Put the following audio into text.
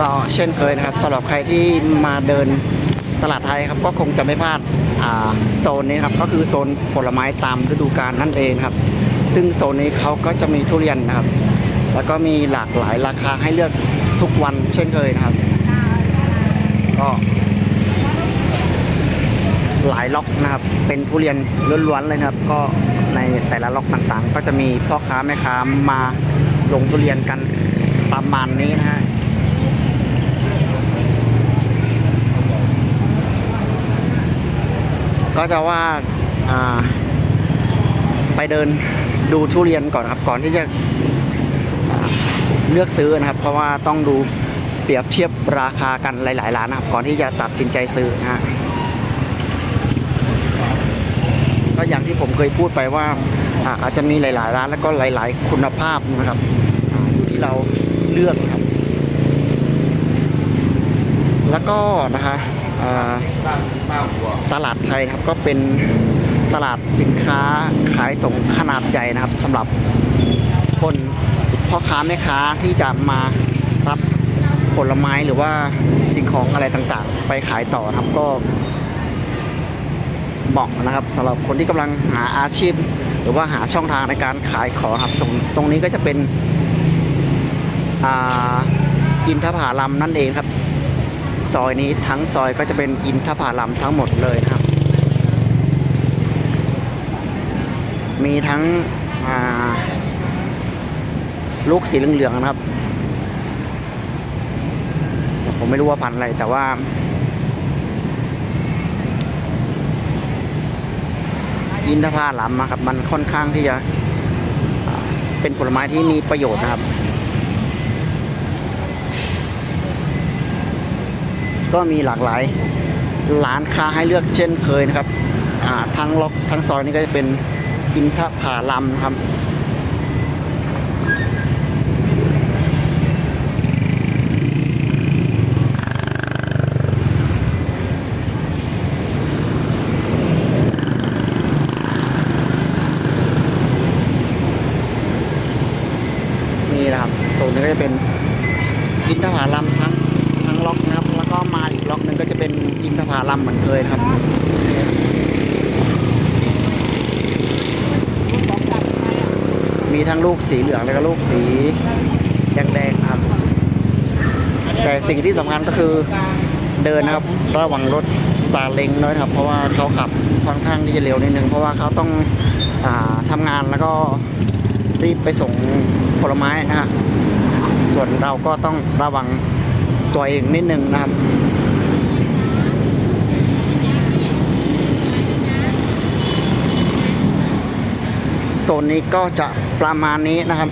ก็เช่นเคยนะครับสำหรับใครที่มาเดินตลาดไทยครับก็คงจะไม่พลาดโซนนี้ครับก็คือโซนผลไม้ตามฤดูกาลนั่นเองครับ ซึ่งโซนนี้เขาก็จะมีทุเรียนนะครับ แล้วก็มีหลากหลายราคาให้เลือกทุกวันเช่นเคยนะครับ ก็หลายล็อกนะครับ เป็นทุเรียนล้วนๆเลยนะครับ ก็ในแต่ละล็อกต่างๆ ก็จะมีพ่อค้าแม่ค้ามาลงทุเรียนกันประมาณนี้นะฮะ ก็จะว่าาไปเดินดูทุเรียนก่อนครับ ก่อนที่จะเลือกซื้อนะครับ เพราะว่าต้องดูเปรียบเทียบราคากันหลาย ๆ ร้านนะครับ ก่อนที่จะตัดสินใจซื้อนะฮะก็อย่างที่ผมเคยพูดไปว่าอาจจะมีหลาย ๆ ร้านแล้วก็หลาย ๆ คุณภาพนะครับอยู่ที่เราเลือกครับ แล้วก็นะคะ ตลาดไทยครับก็เป็นตลาดสินค้าขายส่งขนาดใหญ่นะครับสำหรับคนพ่อค้าแม่ค้าที่จะมารับผลไม้หรือว่าสิ่งของอะไรต่างๆ ไปขายต่อครับก็เหมาะนะครับสำหรับคนที่กำลังหาอาชีพ หรือว่าหาช่องทางในการขายของครับตรงตรงนี้ก็จะเป็นออินทผาลัมนั่นเองครับ ซอยนี้ทั้งซอยก็จะเป็นอินทผาลัมทั้งหมดเลยนะครับ มีทั้งลูกสีเหลืองๆนะครับ ผมไม่รู้ว่าพันอะไรแต่ว่า อินทผาลัมนะครับ มันค่อนข้างที่จะเป็นผลไม้ที่มีประโยชน์นะครับ ก็มีหลากหลายร้านค้าให้เลือกเช่นเคยนะครับทั้งล็อกทั้งซอยนี้ก็จะเป็นอินทผาลัมครับนี่นะครับโซนนี้ก็จะเป็นอินทผลัมทั้ง อินทผลัมเหมือนเคยนะครับมีทั้งลูกสีเหลืองแล้วก็ลูกสีแดงๆครับ แต่สิ่งที่สำคัญก็คือเดินนะครับระวังรถซาเล้งน้อยครับ เพราะว่าเขาขับค่อนข้างที่จะเร็วนิดนึง เพราะว่าเขาต้องอาทำงานแล้วก็รีบไปส่งผลไม้นะฮะส่วนเราก็ต้องระวังตัวเองนิดนึงนะครับ โซนนี้ก็จะประมาณนี้นะครับ